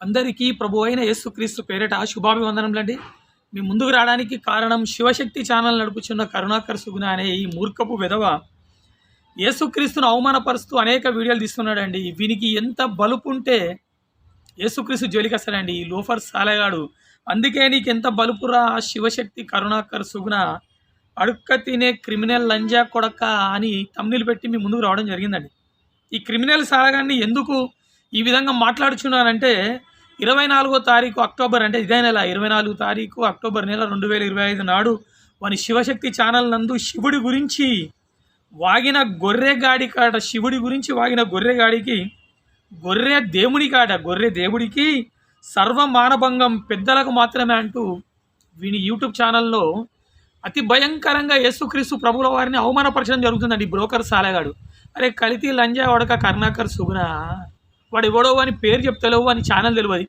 అందరికీ ప్రభు అయిన యేసుక్రీస్తు పేరిట శుభాభివందనములండి. మీ ముందుకు రావడానికి కారణం శివశక్తి ఛానల్ నడుపుచున్న కరుణాకర్ సుగుణ అనే ఈ మూర్ఖపు విధవ. యేసుక్రీస్తును అవమానపరుస్తూ అనేక వీడియోలు తీస్తున్నాడండి. వీనికి ఎంత బలుపు ఉంటే యేసుక్రీస్తు జోలికి వస్తాడండి. ఈ లోఫర్ సాలేగాడు. అందుకే నీకు ఎంత బలుపురా శివశక్తి కరుణాకర్ సుగుణ. అడుక్క తినే క్రిమినల్ లంజా కొడక అని తమ్ముళ్ళు పెట్టి మీ ముందుకు రావడం జరిగిందండి. ఈ క్రిమినల్ సాలగాన్ని ఎందుకు ఈ విధంగా మాట్లాడుచున్నానంటే ఇరవై నాలుగో తారీఖు అక్టోబర్ అంటే ఇదే నెల ఇరవై నాలుగు తారీఖు అక్టోబర్ నెల రెండు వేల ఇరవై ఐదు నాడు వాని శివశక్తి ఛానల్ నందు శివుడి గురించి వాగిన గొర్రెగాడి కాడ శివుడి గురించి వాగిన గొర్రెగాడికి గొర్రె దేవుడి కాడ గొర్రె దేవుడికి సర్వ మానభంగం పెద్దలకు మాత్రమే అంటూ వీని యూట్యూబ్ ఛానల్లో అతి భయంకరంగా యేసుక్రీస్తు ప్రభుల వారిని అవమానపరచడం జరుగుతుందండి బ్రోకర్ సాలగాడు. అరే కలితి లంజా వడక కర్ణాకర్ సుగుణ. వాడు ఎవడో అని పేరు చెప్తలేవు అని ఛానల్ తెలియదు.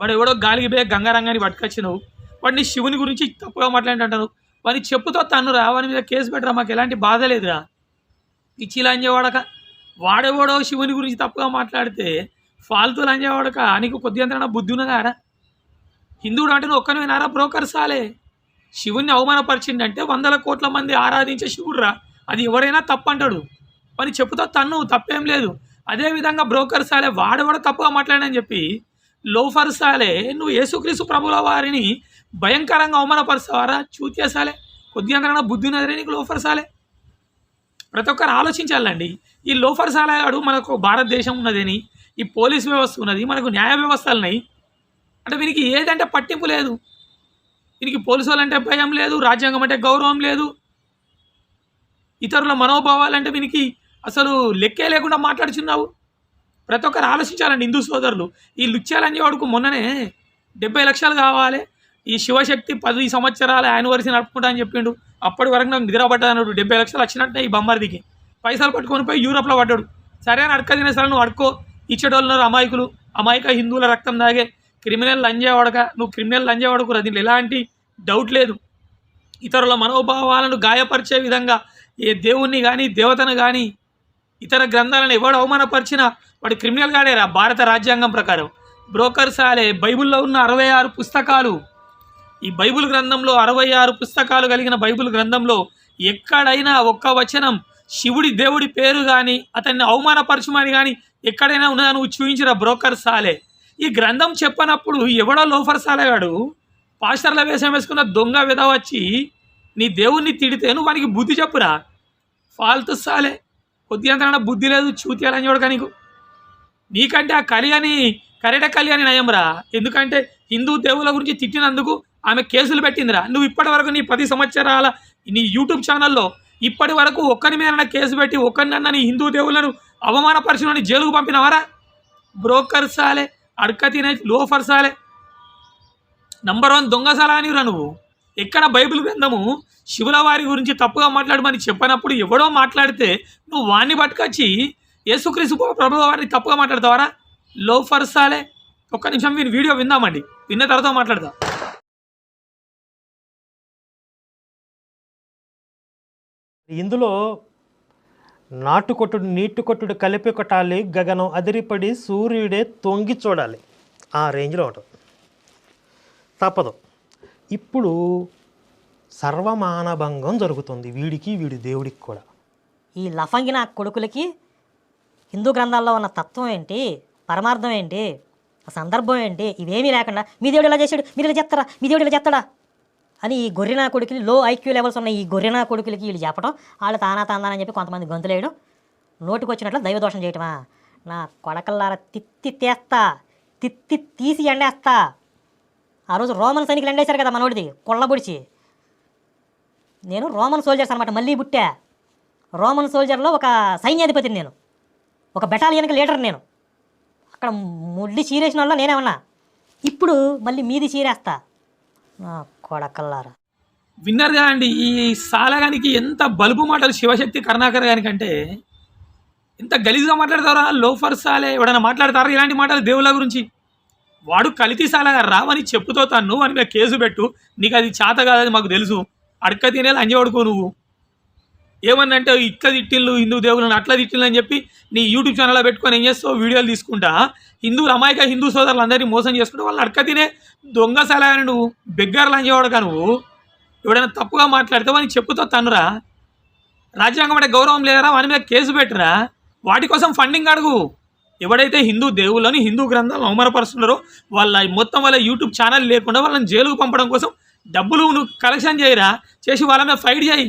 వాడు ఎవడో గాలికి పోయే గంగారంగాన్ని పట్టుకొచ్చినావు. వాడిని శివుని గురించి తప్పుగా మాట్లాడంటాను వాడిని చెప్పుతో తన్నురా వాని మీద కేసు పెట్టరా మాకు ఎలాంటి బాధ లేదురా. పిచ్చి లంజవాడక వాడెవడో శివుని గురించి తప్పుగా మాట్లాడితే ఫాల్తూ లంజవాడక నీకు కొద్దిగా బుద్ధి ఉన్నదారా హిందువుడు అంటే నువ్వు ఒక్కనే వినారా బ్రోకర్ సాలే? శివుణ్ణి అవమానపరిచిండంటే వందల కోట్ల మంది ఆరాధించే శివుడురా అది ఎవరైనా తప్పంటాడు. మరి చెప్పుతో తన్ను తప్పేం లేదు. అదేవిధంగా బ్రోకర్ సాలే వాడెవడో తప్పుగా మాట్లాడని చెప్పి లోఫర్ సాలే నువ్వు యేసుక్రీసు ప్రభుల వారిని భయంకరంగా అవమానపరుస్తావారా? చూతేసాలే కొద్దిగా బుద్ధి నదిరే నీకు లోఫర్ సాలే? ప్రతి ఒక్కరు ఆలోచించాలండి. ఈ లోఫర్ సాలగాడు మనకు భారతదేశం ఉన్నదని ఈ పోలీస్ వ్యవస్థ ఉన్నది మనకు న్యాయ వ్యవస్థలు ఉన్నాయి. అంటే వీనికి ఏదంటే పట్టింపు లేదు. వీనికి పోలీసు వాళ్ళంటే భయం లేదు రాజ్యాంగం అంటే గౌరవం లేదు. ఇతరుల మనోభావాలంటే వీనికి అసలు లెక్కే లేకుండా మాట్లాడుచున్నావు? ప్రతి ఒక్కరు ఆలోచించాలండి హిందూ సోదరులు. ఈ లుచ్చాలని వాడుకు మొన్ననే డెబ్బై లక్షలు కావాలి. ఈ శివశక్తి పది సంవత్సరాల యానివర్సరీ నడుపుకుంటా అని చెప్పిండు. అప్పటి వరకు నాకు నిద్ర పడ్డాడు డెబ్బై లక్షలు వచ్చినట్టే ఈ బొమ్మరిదికి పైసలు పట్టుకొని పోయి యూరోప్లో పడ్డాడు. సరే అని అడక తినేసరి నువ్వు అడుకో ఇచ్చేటోళ్ళు అమాయకులు. అమాయక హిందువుల రక్తం దాగే క్రిమినల్ లంజేవాడక. నువ్వు క్రిమినల్ లంజా వడకురా దీంట్లో ఎలాంటి డౌట్ లేదు. ఇతరుల మనోభావాలను గాయపరిచే విధంగా ఏ దేవుణ్ణి కానీ దేవతను కానీ ఇతర గ్రంథాలను ఎవడు అవమానపరిచినా వాడు క్రిమినల్ గాడేరా భారత రాజ్యాంగం ప్రకారం. బ్రోకర్ సాలే బైబిల్లో ఉన్న అరవై ఆరు పుస్తకాలు. ఈ బైబిల్ గ్రంథంలో అరవై ఆరు పుస్తకాలు కలిగిన బైబిల్ గ్రంథంలో ఎక్కడైనా ఒక్క వచనం శివుడి దేవుడి పేరు కానీ అతన్ని అవమానపరచమని కానీ ఎక్కడైనా ఉన్నదా నువ్వు చూపించిన బ్రోకర్ సాలే. ఈ గ్రంథం చెప్పనప్పుడు ఎవడో లోఫర్ సాలేగాడు పాస్టర్ల వేషం వేసుకున్న దొంగ విధ వచ్చి నీ దేవుణ్ణి తిడితే నువ్వు వానికి బుద్ధి చెప్పురా? ఫాల్తు సాలే. కొద్దిగా బుద్ధి లేదు చూతియాలని చూడక నీకు? నీకంటే ఆ కళ్యాణి కరెట అని నయంరా. ఎందుకంటే హిందూ దేవుల గురించి తిట్టినందుకు ఆమె కేసులు పెట్టిందిరా. నువ్వు ఇప్పటి వరకు నీ పది సంవత్సరాల నీ యూట్యూబ్ ఛానల్లో ఇప్పటి వరకు ఒక్కరి మీద కేసు పెట్టి ఒక్కరినన్నా నీ హిందూ దేవులను అవమానపరచునని జైలుకు పంపినవారా? బ్రోకర్సాలే అడక తినే లోఫర్ నంబర్ వన్ దొంగసాలా అనిరా నువ్వు. ఎక్కడ బైబిల్ గ్రంథము శివుల వారి గురించి తప్పుగా మాట్లాడమని చెప్పినప్పుడు ఎవడో మాట్లాడితే నువ్వు వాణ్ణి పట్టుకొచ్చి యేసుక్రీస్తు ప్రభు వారిని తప్పుగా మాట్లాడతావారా? లోఫర్ సాలే ఒక్క నిమిషం మీరు వీడియో విందామండి. విన్న తర్వాత మాట్లాడదాం. ఇందులో నాటుకొట్టుడు నీటి కొట్టుడు కలిపి కొట్టాలి గగనం అదిరిపడి సూర్యుడే తొంగి చూడాలి. ఆ రేంజ్లో ఉంటుంది. తప్పదు. ఇప్పుడు సర్వమానభంగం జరుగుతుంది వీడికి వీడి దేవుడికి కూడా. ఈ లఫంగిన కొడుకులకి హిందూ గ్రంథాల్లో ఉన్న తత్వం ఏంటి? పరమార్థం ఏంటి? ఆ సందర్భం ఏంటి? ఇవేమీ లేకుండా మీ దేవుడు ఇలా చేశాడు మీరు ఇలా చేస్తారా? మీ దేవుడు ఇలా చేస్తాడా? అని ఈ గొర్రెనా కొడుకులు లో ఐక్యూ లెవెల్స్ ఉన్న ఈ గొర్రెనా కొడుకులకి వీళ్ళు చెప్పడం వాళ్ళు తానా తాందానని చెప్పి కొంతమంది గొంతులేయడం నోటికి వచ్చినట్లు దైవదోషం చేయటమా? నా కొడకల్లారా తిత్తి తీస్తా తిత్తి తీసి ఎండేస్తా. ఆ రోజు రోమన్ సైనికులు ఎండేశారు కదా మనోడిది కొల్లబొడిచి నేను రోమన్ సోల్జర్స్ అనమాట మళ్ళీ పుట్టా. రోమన్ సోల్జర్లో ఒక సైన్యాధిపతిని నేను. ఒక బెటాలియన్కి లీడర్ నేను. అక్కడ ముడ్డి చీరేసిన వాళ్ళ నేనే ఉన్నా ఇప్పుడు మళ్ళీ మీది చీరేస్తా. నా కొడకల్లారా. విన్నర్ అండి ఈ సాలగానికి ఎంత బలుపు మాటలు శివశక్తి కరుణాకర్ గానికి అంటే ఎంత గలీజ్గా మాట్లాడతారా? లోఫర్ సాలే ఎవడైనా మాట్లాడతారా? ఇలాంటి మాటలు దేవుళ్ళ గురించి. వాడు కలితీసాలగా రావని చెప్పుతో తను అని మీద కేసు పెట్టు. నీకు అది చేత కాదని మాకు తెలుసు. అడక తినే అంజవడుకో నువ్వు. ఏమన్నంటే ఇట్లా తిట్టిళ్ళు హిందూ దేవులను అట్లా తిట్టిల్లు అని చెప్పి నీ యూట్యూబ్ ఛానల్లో పెట్టుకొని ఏం చేస్తావు? వీడియోలు తీసుకుంటా. హిందువులు అమాయక హిందూ సోదరులు అందరినీ మోసం చేసుకుంటూ వాళ్ళు అడక తినే దొంగ సలహాని నువ్వు బెగ్గర్లు అని నువ్వు. ఎవడైనా తప్పుగా మాట్లాడితే వానికి చెప్పుతో తనురా రాజ్యాంగం అంటే గౌరవం లేదరా వాని మీద కేసు పెట్టరా. వాటి కోసం ఫండింగ్ అడుగు. ఎవడైతే హిందూ దేవుళ్ళని హిందూ గ్రంథాలను అవమానపరుస్తున్నారో వాళ్ళ మొత్తం వాళ్ళ యూట్యూబ్ ఛానల్ లేకుండా వాళ్ళని జైలుకు పంపడం కోసం డబ్బులు నువ్వు కలెక్షన్ చేయరా? చేసి వాళ్ళ మీద ఫైట్ చేయి.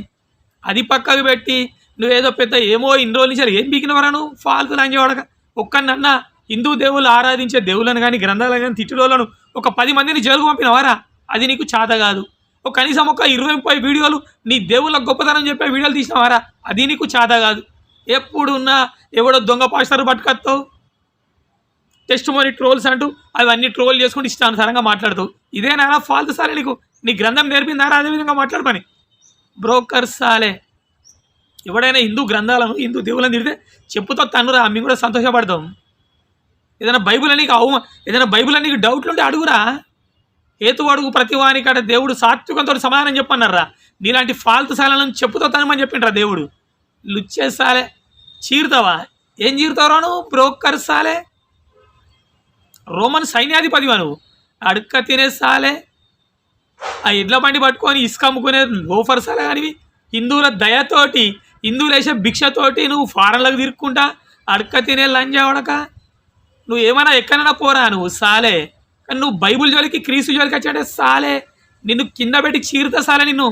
అది పక్కకు పెట్టి నువ్వేదో పెద్ద ఏమో ఇన్ని రోజుల నుంచి ఏం బీకినవరా నువ్వు? ఫాల్తు లంచేవాడక ఒక్కనన్నా హిందూ దేవుళ్ళు ఆరాధించే దేవులను కానీ గ్రంథాలను కానీ తిట్టులోలను ఒక పది మందిని జైలుకు పంపినవారా? అది నీకు చేత కాదు. ఒక కనీసం ఒక ఇరవై ముప్పై వీడియోలు నీ దేవుళ్ళ గొప్పతనం చెప్పే వీడియోలు తీసినవారా? అది నీకు చేత కాదు. ఎప్పుడు ఉన్నా ఎవడో దొంగ పాస్టర్ పట్టుకొస్తావు? టెస్ట్ మోని ట్రోల్స్ అంటూ అవన్నీ ట్రోల్ చేసుకుంటూ ఇష్టానుసారంగా ఇదే ఇదేనా ఫాల్తు సాలే నీకు. నీ గ్రంథం నేర్పిందారా అదేవిధంగా మాట్లాడమని బ్రోకర్ సాలే. ఎవడైనా హిందూ గ్రంథాలను హిందూ దేవులను తిడితే చెప్పుతో తన్నురా మేము కూడా సంతోషపడతాం. ఏదైనా బైబిల్ నీకు అవు ఏదైనా బైబిల్ నీకు డౌట్లు ఉంటే అడుగురా. ఏతు అడుగు ప్రతి వానికాడ దేవుడు సాత్వికంతో సమాధానం చెప్పన్నారా నీలాంటి ఫాల్తు సాలను చెప్పుతో తనమని చెప్పిండ్రా దేవుడు. లుచ్చేసాలే చీరుతావా? ఏం చీరుతావురా నువ్వు? బ్రోకర్ సాలే. రోమన్ సైన్యాధిపతివా నువ్వు. అడుక్క తినేసాలే ఆ ఎడ్ల బండి పట్టుకొని ఇసుక అమ్ముకునే లోఫర్సాలే కానివి. హిందువుల దయతోటి హిందువులు వేసే భిక్షతోటి నువ్వు ఫారెన్లకు తిరుక్కుంటా అడుక్క తినే లంజావడక నువ్వు ఏమైనా ఎక్కడైనా పోరా నువ్వు సాలే. కానీ నువ్వు బైబుల్ జోలికి క్రీస్తు జోలికి వచ్చాడే సాలే. నిన్ను కింద పెట్టి చీరుతా సాలే నిన్ను.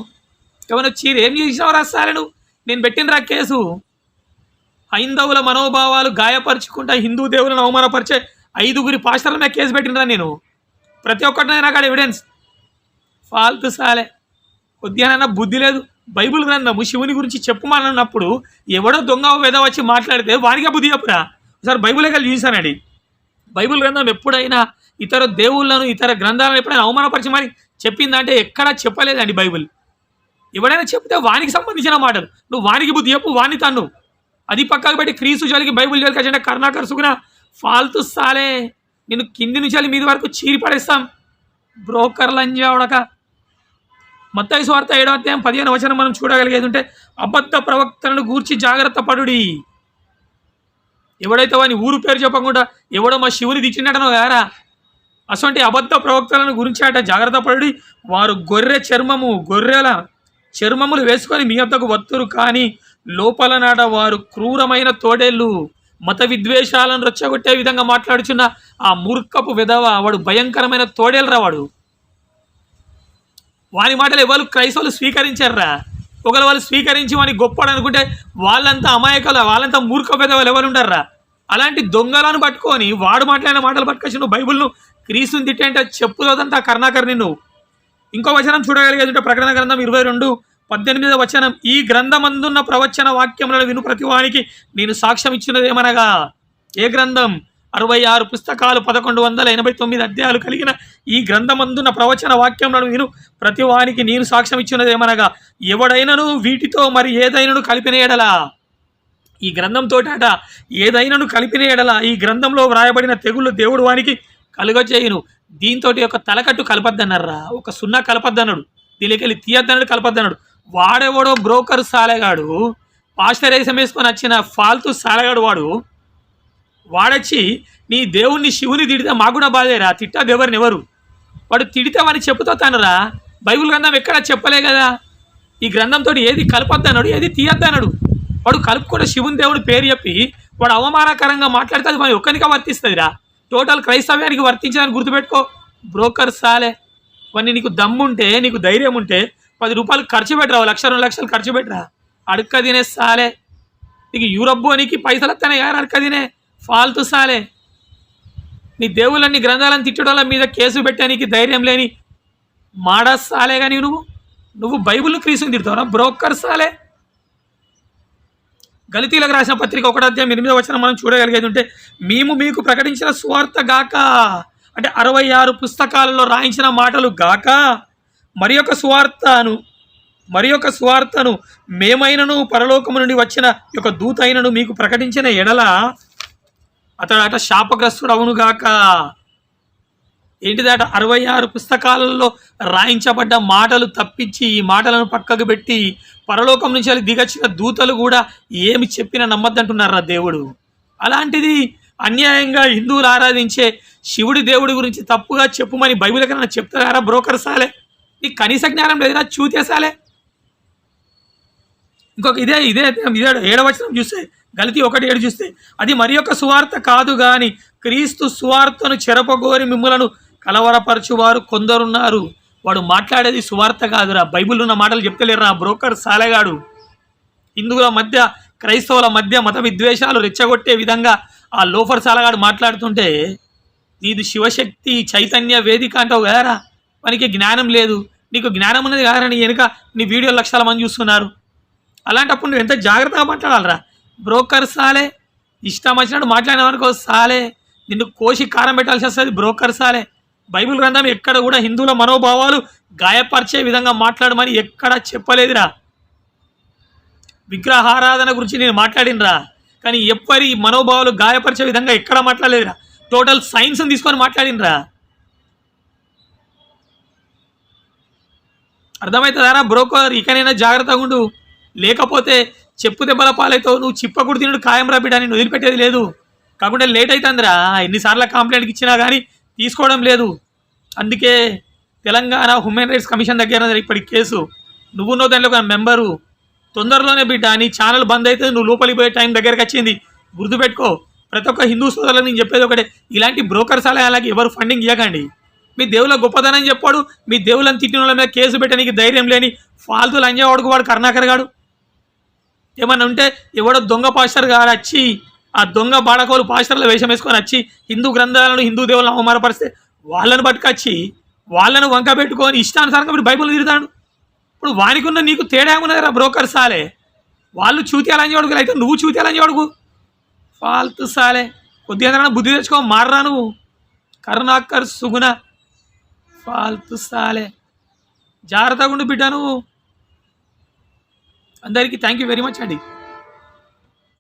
ఏమైనా చీర ఏం చేసినావురా సాలే నువ్వు? నేను పెట్టినరా కేసు. హైందవుల మనోభావాలు గాయపరుచుకుంటా హిందూ దేవులను అవమానపరిచే ఐదుగురి పాస్టర్ల మీద కేసు పెట్టినరా నేను. ప్రతి ఒక్కటి నాకు ఎవిడెన్స్ ఫాల్తు సాలే. కొద్దిగానైనా బుద్ధి లేదు. బైబిల్ గ్రంథము శివుని గురించి చెప్పుమానన్నప్పుడు ఎవడో దొంగ వేద వచ్చి మాట్లాడితే వానికే బుద్ధి చెప్పురా. ఒకసారి బైబిల్ కలిసి చూసానండి బైబిల్ గ్రంథం ఎప్పుడైనా ఇతర దేవుళ్ళను ఇతర గ్రంథాలను ఎప్పుడైనా అవమానపరిచి మరి చెప్పిందంటే ఎక్కడా చెప్పలేదండి బైబిల్. ఎవడైనా చెప్తే వానికి సంబంధించిన మాటలు. నువ్వు వానికి బుద్ధి చెప్పు వాని తన్ను. అది పక్కకు పెట్టి క్రీస్తు జోలికి బైబిల్ జోలికి వచ్చిన కరుణాకర్ సుగుణ ఫాల్తు సాలే. నిన్ను కింది నుంచి మీది వరకు చీరి పడేస్తాం. బ్రోకర్లు అంజావడక మత్తయి స్వార్థ ఏడో అధ్యాయం పదిహేను వచనం మనం చూడగలిగేది ఉంటే అబద్ధ ప్రవక్తలను గూర్చి జాగ్రత్త పడుడి. ఎవడైతే వాని ఊరు పేరు చెప్పకుండా ఎవడో మా శివుని దిచ్చినటనో గారా? అసంటి అబద్ధ ప్రవక్తలను గురించి అట జాగ్రత్త పడి వారు గొర్రె చర్మము గొర్రెల చర్మములు వేసుకొని మీ వద్దకు వత్తురు కానీ లోపల నాట వారు క్రూరమైన తోడేళ్ళు. మత విద్వేషాలను రెచ్చగొట్టే విధంగా మాట్లాడుచున్న ఆ మూర్ఖపు విధవ వాడు భయంకరమైన తోడేళ్ళరా వాడు. వాని మాటలు ఎవరు క్రైస్తవులు స్వీకరించారా ఒకరు వాళ్ళు స్వీకరించి వాని గొప్పడు అనుకుంటే వాళ్ళంతా అమాయకులు వాళ్ళంతా మూర్ఖ పెద్దవాళ్ళు ఎవరు ఉంటారా అలాంటి దొంగలను పట్టుకొని వాడు మాట్లాడిన మాటలు పట్టుకొచ్చి నువ్వు బైబుల్ను క్రీస్తుని తిట్టే అంటే చెప్పులోదంతా కర్ణాకర్ నిన్ను ఇంకో వచనం చూడగలిగేది ప్రకటన గ్రంథం ఇరవై రెండు పద్దెనిమిదవ వచనం ఈ గ్రంథమందున్న ప్రవచన వాక్యములను విను ప్రతివానికి. నేను సాక్ష్యం ఇచ్చినదేమనగా ఏ గ్రంథం? అరవై ఆరు పుస్తకాలు పదకొండు వందల ఎనభై తొమ్మిది అధ్యాయాలు కలిగిన ఈ గ్రంథమందున్న ప్రవచన వాక్యములను విను ప్రతివానికి. నేను సాక్ష్యం ఇచ్చినదేమనగా ఎవడైనను వీటితో మరి ఏదైనను కలిపిన ఎడలా. ఈ గ్రంథంతో అట ఏదైనాను కలిపిన ఎడల. ఈ గ్రంథంలో వ్రాయబడిన తెగుళ్ళు దేవుడు వానికి కలుగజేయును. దీంతో ఒక తలకట్టు కలపద్దన్నారా ఒక సున్నా కలపద్దన్నాడు. దీనికెళ్ళి తీయద్దన్నాడు కలపద్దన్నాడు. వాడెవడో బ్రోకర్ సాలెగాడు పాస్టరైజం వేసుకొని వచ్చిన ఫాల్తూ సాలెగాడు వాడు. వాడొచ్చి నీ దేవుణ్ణి శివుని తిడితే మాకు కూడా బాధేరా? తిట్టా ఎవరిని ఎవరు? వాడు తిడితే వాడిని చెప్పుతో తనరా. బైబిల్ గ్రంథం ఎక్కడా చెప్పలే కదా? ఈ గ్రంథంతో ఏది కలపద్దన్నాడు ఏది తీయద్దన్నాడు వాడు కలుపుకున్న శివుని దేవుడు పేరు చెప్పి వాడు అవమానకరంగా మాట్లాడితే అది మన ఒక్కరికే వర్తిస్తుందిరా. టోటల్ క్రైస్తవ్యానికి వర్తించదని గుర్తుపెట్టుకో. బ్రోకర్ సాలే. వాడిని నీకు దమ్ముంటే నీకు ధైర్యం ఉంటే పది రూపాయలు ఖర్చు పెట్టరా లక్ష రెండు లక్షలు ఖర్చు పెట్టరా? అడక్క తినే సాలే. నీకు యూరప్ అనికి పైసలు వస్తానే యారు అడుక్క తినే? ఫాల్తు సాలే. నీ దేవుళ్ళని గ్రంథాలను తిట్టడం మీద కేసు పెట్టడానికి ధైర్యం లేని మాడా సాలే కానీ నువ్వు. నువ్వు బైబిల్ క్రీస్తుని తిడతావురా బ్రోకర్ సాలే. గలితీలకు రాసిన పత్రిక ఒకటి అధ్యాయం ఎనిమిదో వచ్చిన మనం చూడగలిగేది ఉంటే మేము మీకు ప్రకటించిన స్వార్థ గాక. అంటే అరవై ఆరు పుస్తకాలలో రాయించిన మాటలు గాక. మరి యొక్క స్వార్థను మరి యొక్క స్వార్థను మేమైనను పరలోకము నుండి వచ్చిన యొక్క దూత అయినను మీకు ప్రకటించిన ఎడల అతడు అట శాపగ్రస్తుడు అవునుగాక ఏంటిదట అరవై ఆరు పుస్తకాలలో రాయించబడ్డ మాటలు తప్పించి ఈ మాటలను పక్కకు పెట్టి పరలోకం నుంచి వెళ్ళి దిగచ్చిన దూతలు కూడా ఏమి చెప్పినా నమ్మద్దంటున్నారా దేవుడు? అలాంటిది అన్యాయంగా హిందువులు ఆరాధించే శివుడి దేవుడి గురించి తప్పుగా చెప్పుమని బైబిల్ కన్నా చెప్తారా బ్రోకర్ సాలే? ఈ కనీస జ్ఞానం లేదురా చూతేసాలే ఇంకొక ఇదే ఇదే ఇదే ఏడవచనం చూస్తే గలతి ఒకటి ఏడు చూస్తే అది మరి యొక్క సువార్త కాదు కానీ క్రీస్తు సువార్తను చెరపగోరి మిమ్ములను కలవరపరచువారు కొందరున్నారు. వాడు మాట్లాడేది సువార్త కాదురా బైబిల్ ఉన్న మాటలు చెప్తలేరురా బ్రోకర్ సాలెగాడు. హిందువుల మధ్య క్రైస్తవుల మధ్య మత విద్వేషాలు రెచ్చగొట్టే విధంగా ఆ లోఫర్ సాలగాడు మాట్లాడుతుంటే నీది శివశక్తి చైతన్య వేదిక అంటావు కదరా మనకి జ్ఞానం లేదు. నీకు జ్ఞానం ఉన్నది కాదని వెనుక నీ వీడియో లక్షల మంది చూస్తున్నారు. అలాంటప్పుడు నువ్వు ఎంత జాగ్రత్తగా మాట్లాడాలరా? బ్రోకర్ సాలే ఇష్టం వచ్చినట్టు మాట్లాడినవనుకో సాలే నిన్ను కోసి కారం పెట్టాల్సి వస్తుంది బ్రోకర్ సాలే. బైబిల్ గ్రంథం ఎక్కడ కూడా హిందువుల మనోభావాలు గాయపరిచే విధంగా మాట్లాడమని ఎక్కడ చెప్పలేదురా. విగ్రహారాధన గురించి నేను మాట్లాడినరా కానీ ఎవరి మనోభావాలు గాయపరిచే విధంగా ఎక్కడ మాట్లాడలేదురా. టోటల్ సైన్స్ని తీసుకొని మాట్లాడినరా. అర్థమవుతుందారా? బ్రోకర్ ఇకనైనా జాగ్రత్తగా ఉండు. లేకపోతే చెప్పు దెబ్బల పాలైతావు నువ్వు చిప్పకుడు తినుడు ఖాయం రా బిడ్డ నేను వదిలిపెట్టేది లేదు. కాకుండా లేట్ అవుతుందిరా ఎన్నిసార్లు కంప్లైంట్కి ఇచ్చినా కానీ తీసుకోవడం లేదు. అందుకే తెలంగాణ హ్యూమన్ రైట్స్ కమిషన్ దగ్గర ఇప్పటి కేసు. నువ్వు దాంట్లో ఒక మెంబరు. తొందరలోనే బిడ్డ నీ ఛానల్ బంద్ అయితే నువ్వు లోపలికి పోయే టైం దగ్గరకు వచ్చింది. గుర్తుపెట్టుకో ప్రతి ఒక్క హిందూ సోదరులకు నేను చెప్పేది ఒకటే ఇలాంటి బ్రోకర్స్ అలాగే ఎవరు ఫండింగ్ ఇవ్వకండి మీ దేవుల గొప్పదనం చెప్పాడు. మీ దేవులను తిట్టిన వాళ్ళ మీద కేసు పెట్టడానికి ధైర్యం లేని ఫాల్తూ లంజవాడుకు వాడు కరుణాకర్ గాడు. ఏమన్నా ఉంటే ఎవడో దొంగ పాస్టర్ గారు వచ్చి ఆ దొంగ బాడకోలు పాస్టర్ల వేషం వేసుకొని వచ్చి హిందూ గ్రంథాలను హిందూ దేవులను అవమానపరిస్తే వాళ్ళను పట్టుకొచ్చి వాళ్ళను వంక పెట్టుకొని ఇష్టానుసారంగా మీరు బైబిల్ తిరుగుతాడు ఇప్పుడు వానికున్న నీకు తేడా ఏమున్నదిరా బ్రోకర్ సాలే? వాళ్ళు చూతేయాలని చూడకు అయితే నువ్వు చూతేయాలని అడుగు ఫాల్తు సాలే. కొద్దిగా బుద్ధి తెచ్చుకో మారరా నువ్వు. కరుణాకర్ సుగుణ. ఫాల్తు సాలే. జాగ్రత్తగా ఉండు బిడ్డ నువ్వు. అందరికీ థ్యాంక్ యూ వెరీ మచ్ అండి.